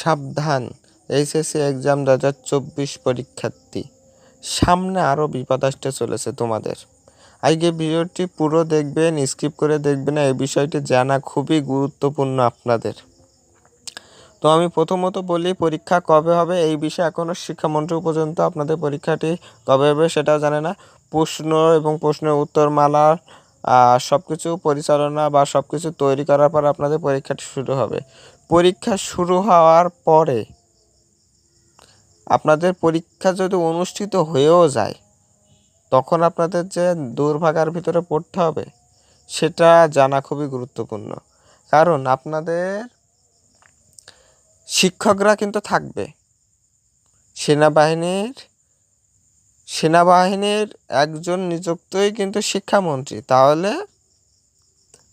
সাবধান। HSC exam দু হাজার চব্বিশ পরীক্ষার্থী। সামনে আরও বিপদ আসতে চলেছে তোমাদের। আজকে ভিডিওটি পুরো দেখবেন স্কিপ করে দেখবেন না, এই বিষয়টি জানা খুবই গুরুত্বপূর্ণ আপনাদের। তো আমি প্রথমত বলি, পরীক্ষা কবে হবে এই বিষয়ে এখনও শিক্ষামন্ত্রী পর্যন্ত আপনাদের পরীক্ষাটি কবে হবে সেটাও জানে না। প্রশ্ন এবং প্রশ্নের উত্তরমালা সব কিছু পরিচালনা বা সব কিছু তৈরি করার পর আপনাদের পরীক্ষাটি শুরু হবে। পরীক্ষা শুরু হওয়ার পরে আপনাদের পরীক্ষা যদি অনুষ্ঠিত হয়েও যায়, তখন আপনাদের যে দুর্ভাগার ভিতরে পড়তে হবে, সেটা জানা খুবই গুরুত্বপূর্ণ। কারণ আপনাদের শিক্ষকরা কিন্তু থাকবে। সেনাবাহিনীর সেনাবাহিনীর একজন নিযুক্তই কিন্তু শিক্ষামন্ত্রী। তাহলে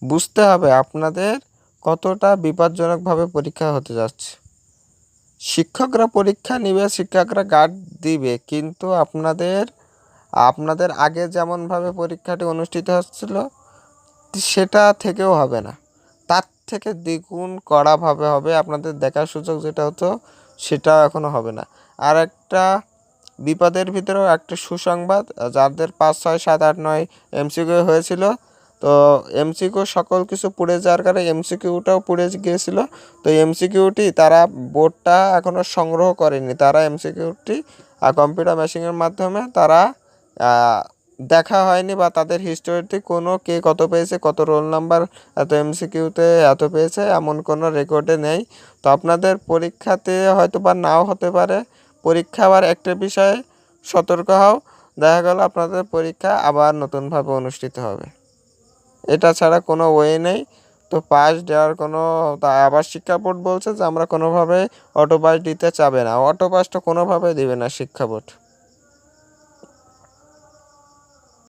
বুঝতে হবে আপনাদের কতটা বিপজ্জনকভাবে পরীক্ষা হতে যাচ্ছে? শিক্ষকরা পরীক্ষা নিবে, শিক্ষকরা গার্ড দিবে, কিন্তু আপনাদের আপনাদের আগে যেমনভাবে পরীক্ষাটি অনুষ্ঠিত হচ্ছিল, সেটা থেকেও হবে না। তার থেকে দ্বিগুণ কড়াভাবে হবে আপনাদের দেখার সুযোগ যেটা হতো, সেটাও এখনও হবে না। আর একটা বিপদের ভিতরেও একটা সুসংবাদ, যাদের পাঁচ, ছয়, সাত, আট, নয় এমসিকিউ হয়েছিল তো এমসিকিউ সকল কিছু পুড়ে যাওয়ার কারণে এমসিকিউটাও পুড়ে গিয়েছিল। তো এমসিকিউটি তারা বোর্ডটা এখনও সংগ্রহ করেনি। তারা এমসিকিউটি কম্পিউটার মেশিনের মাধ্যমে তারা দেখা হয়নি বা তাদের হিস্টোরিতে কোনো কে কত পেয়েছে, কত রোল নাম্বার এত এমসিকিউতে এত পেয়েছে, এমন কোনো রেকর্ডে নেই। তো আপনাদের পরীক্ষাতে হয়তো বা নাও হতে পারে। পরীক্ষা আবার একটা বিষয়ে সতর্ক হও। দেখা গেল আপনাদের পরীক্ষা আবার নতুনভাবে অনুষ্ঠিত হবে। এটা ছাড়া কোনো ওয়ে নেই। তো পাস দেওয়ার কোনো, তা আবার শিক্ষা বোর্ড বলছে যে, আমরা কোনোভাবে অটো পাস দিতে চাবে না। অটো পাসটা কোনোভাবে দেবে না শিক্ষা বোর্ড।